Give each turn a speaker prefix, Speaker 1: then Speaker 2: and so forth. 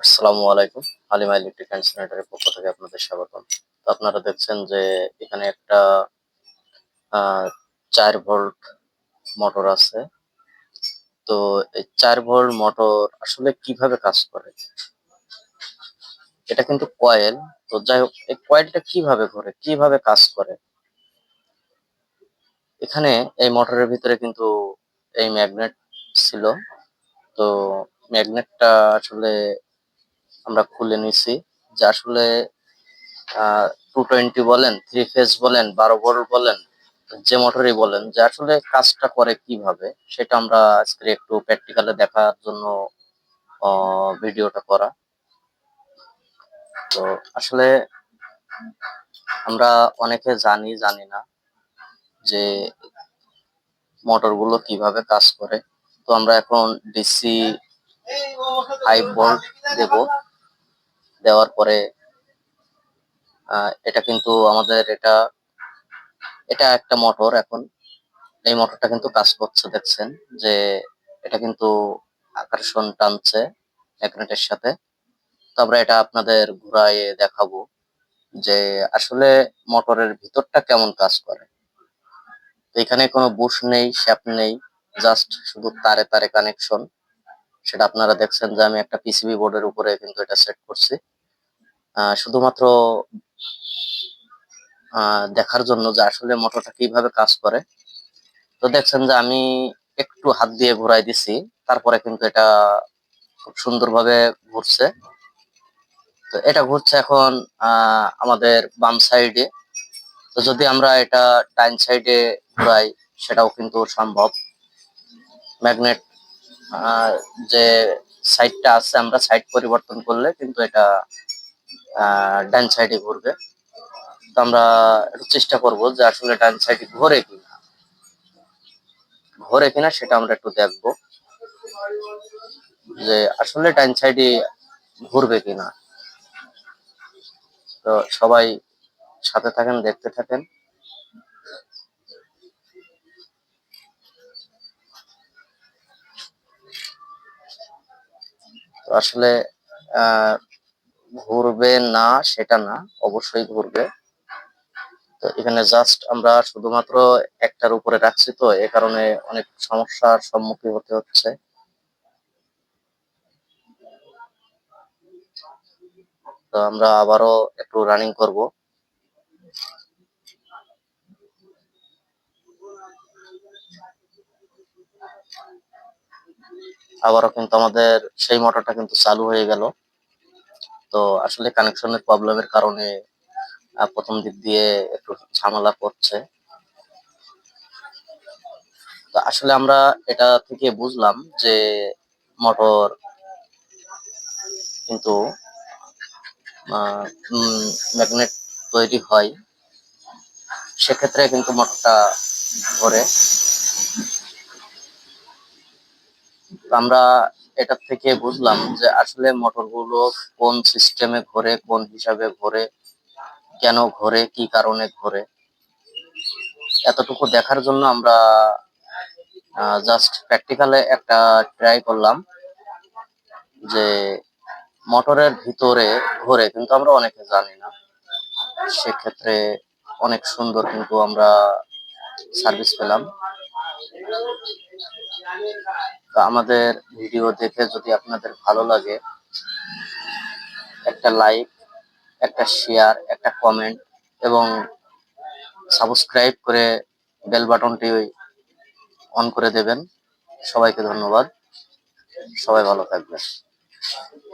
Speaker 1: আসসালামু আলাইকুম। Halima electric and স্যানিটারির পক্ষ থেকে আপনাদের স্বাগতম। তো আপনারা দেখছেন যে এখানে একটা চার ভোল্ট মোটর আছে। তো এই চার ভোল্ট মোটর আসলে কীভাবে কাজ করে? এটা কিন্তু কয়েল। তো যাই হোক, এই কয়েলটা কীভাবে ঘোরে? কীভাবে কাজ করে? এখানে এই মোটরের ভিতরে কিন্তু এই ম্যাগনেট ছিল। তো ম্যাগনেটটা আসলে আমরা খুলে নিছি, যে আসলে টু টোয়েন্টি বলেন থ্রি ফেজ বলেন, বারো ভোল্ট বলেন, যে মোটরই বলেন, যে আসলে কাজটা করে কীভাবে, সেটা আমরা আজকে একটু প্র্যাকটিক্যালে দেখার জন্য ভিডিওটা করা। তো আসলে আমরা অনেকে জানি জানি না যে মোটরগুলো কীভাবে কাজ করে। তো আমরা এখন ডিসি ফাইভ ভোল্ট দেব। দেওয়ার পরে এটা কিন্তু আমাদের এটা এটা একটা মোটর এখন। এই মোটরটা কিন্তু কাজ করছে, দেখছেন? যে এটা কিন্তু আকর্ষণ টানছে ম্যাগনেটের সাথে। তো আমরা এটা আপনাদের ঘুরায়ে দেখাবো যে আসলে মোটরের ভিতরটা কেমন কাজ করে। এখানে কোনো বুশ নেই শ্যাপ নেই জাস্ট শুধু তারে তারে কানেকশন সেটা আপনারা দেখছেন যে আমি একটা পিসিবি বোর্ডের উপরে কিন্তু এটা সেট করছি। শুধুমাত্র দেখার জন্য যে আসলে মোটরটা কীভাবে কাজ করে। তো দেখছেন যে আমি একটু হাত দিয়ে ঘুরাই দিছি, তারপরে কিন্তু এটা খুব সুন্দরভাবে ঘুরছে। তো এটা ঘুরছে এখন আমাদের বাম সাইডে। তো যদি আমরা এটা ডাইন সাইডে ঘুরাই, সেটাও কিন্তু সম্ভব। ম্যাগনেট যে সাইডটা আছে, আমরা সাইড পরিবর্তন করলে কিন্তু এটা ডান সাইডে ঘুরবে। তো আমরা চেষ্টা করব যে আসলে ডান সাইডে ঘোরে কিনা। ঘোরে কিনা সেটা আমরা একটু দেখব যে আসলে ডান সাইডে ঘুরবে কিনা। তো সবাই সাথে থাকেন দেখতে থাকেন। আসলে আহ, ঘুরবে না, সেটা না, অবশ্যই ঘুরবে। তো এখানে জাস্ট আমরা শুধুমাত্র একটার উপরে রাখছি তো, এ কারণে অনেক সমস্যার সম্মুখীন হতে হচ্ছে। তো আমরা আবারও একটু রানিং করব। আবারও কিন্তু আমাদের সেই মোটরটা কিন্তু চালু হয়ে গেল। তো আসলে কানেকশনের প্রবলেমের কারণে প্রথম দিক দিয়ে একটু ঝামেলা করছে তো আসলে আমরা এটা থেকে বুঝলাম যে মোটর কিন্তু ম্যাগনেট তৈরি হয়। সেক্ষেত্রে কিন্তু মোটরটা ঘোরে তো আমরা এটা থেকে বুঝলাম যে আসলে মোটরগুলো কোন সিস্টেমে ঘোরে, কোন হিসাবে ঘোরে, কেন ঘোরে, কি কারণে ঘোরে। এতটুকু দেখার জন্য আমরা জাস্ট প্র্যাকটিক্যালে একটা ট্রাই করলাম যে মোটরের ভিতরে ঘোরে, কিন্তু আমরা অনেকে জানি না। সেক্ষেত্রে অনেক সুন্দর কিন্তু আমরা সার্ভিস পেলাম। আমাদের ভিডিও দেখে যদি আপনাদের ভালো লাগে, একটা লাইক, একটা শেয়ার, একটা কমেন্ট এবং সাবস্ক্রাইব করে বেল বাটনটি অন করে দেবেন। সবাইকে ধন্যবাদ। সবাই ভালো থাকবেন।